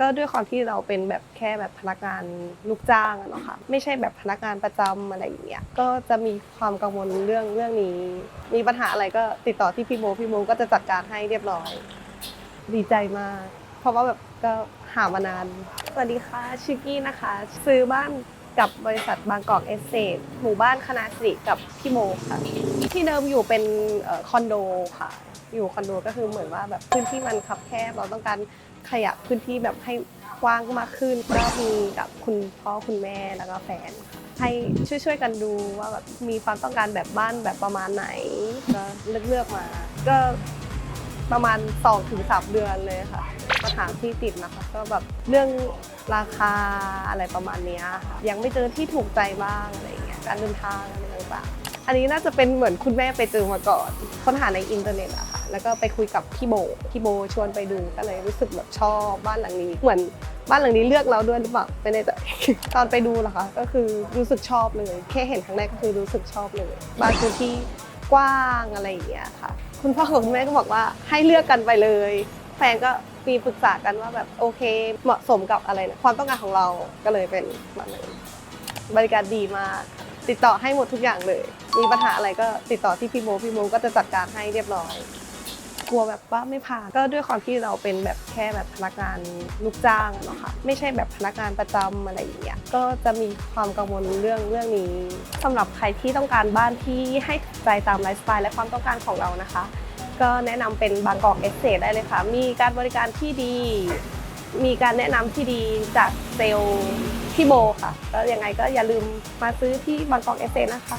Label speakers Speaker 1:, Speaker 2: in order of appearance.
Speaker 1: ก็ด้วยความที่เราเป็นแบบแค่แบบพนักงานลูกจ้างอะเนาะค่ะไม่ใช่แบบพนักงานประจำอะไรอย่างเงี้ยก็จะมีความกังวลเรื่องเรื่องนี้ มีปัญหาอะไรก็ติดต่อที่พี่โมพี่โมก็จะจัดการให้เรียบร้อย ดีใจมาก เพราะว่าแบบก็หามานานสวัสดีค่ะชิกกี้นะคะ ซื้อบ้าน กับบริษัทบางกอกเอสเซทหมู่บ้านคณะสิริกับพี่โมค่ะ ที่เดิมอยู่เป็นเอ่อคอนโดค่ะ อยู่คอนโดก็คือเหมือนว่าแบบพื้นที่มันคับแคบเราต้องการขยับพื้นที่แบบให้กว้างมากขึ้นก็มีกับคุณพ่อคุณแม่แล้วก็แฟนค่ะให้ช่วยๆกันดูว่าแบบมีความต้องการแบบบ้านแบบประมาณไหนก็เลือกๆมา ก็ ประมาณ 2-3ถึงเดือนเลยค่ะปัญหาที่ติดนะคะ ก็แบบเรื่องราคาอะไรประมาณนี้ค่ะยังไม่เจอที่ถูกใจบ้างอะไรอย่างเงี้ยการเดินทางอะไรต่างๆอันนี้น่าจะเป็นเหมือนคุณแม่ไปเจอมาก่อนค้นหาในอินเทอร์เน็ตอะค่ะแล้วก็ไปคุยกับพี่โบพี่โบชวนไปดูก็เลยรู้สึกแบบชอบบ้านหลังนี้ เหมือนบ้านหลังนี้เลือกเราด้วยหรือเปล่าไม่แน่ใจตอนไปดูเหรอคะก็คือรู้สึกชอบเลยแค่เห็นครั้งแรกก็คือรู้สึกชอบเลยบ้านพื้นที่ กว้างอะไรอย่างเงี้ยค่ะ คุณพ่อกับคุณแม่ก็บอกว่าให้เลือกกันไปเลย แฟนก็มีปรึกษากันว่าแบบโอเค เหมาะสมกับอะไรนะความต้องการของเราก็เลยเป็นแบบนั้นบริการดีมาก ติดต่อให้หมดทุกอย่างเลย มีปัญหาอะไรก็ติดต่อที่พี่โมพี่โมก็จะจัดการให้เรียบร้อย ลัวแบบว่าไม่ผ่าน ก็ด้วยความที่เราเป็นแบบแค่แบบพนักงานลูกจ้างเนาะค่ะไม่ใช่แบบพนักงานประจำอะไรอย่างเงี้ยก็จะมีความกังวลเรื่องเรื่องนี้สำหรับใครที่ต้องการบ้านที่ให้ถูกใจตามไลฟ์สไตล์และความต้องการของเรานะคะ ก็แนะนำเป็นบางกอกเอสเซได้เลยค่ะ มีการบริการที่ดี มีการแนะนำที่ดีจากเซลล์พี่โบค่ะก็ยังไงก็อย่าลืมมาซื้อที่บางกอกเอสเซนะคะ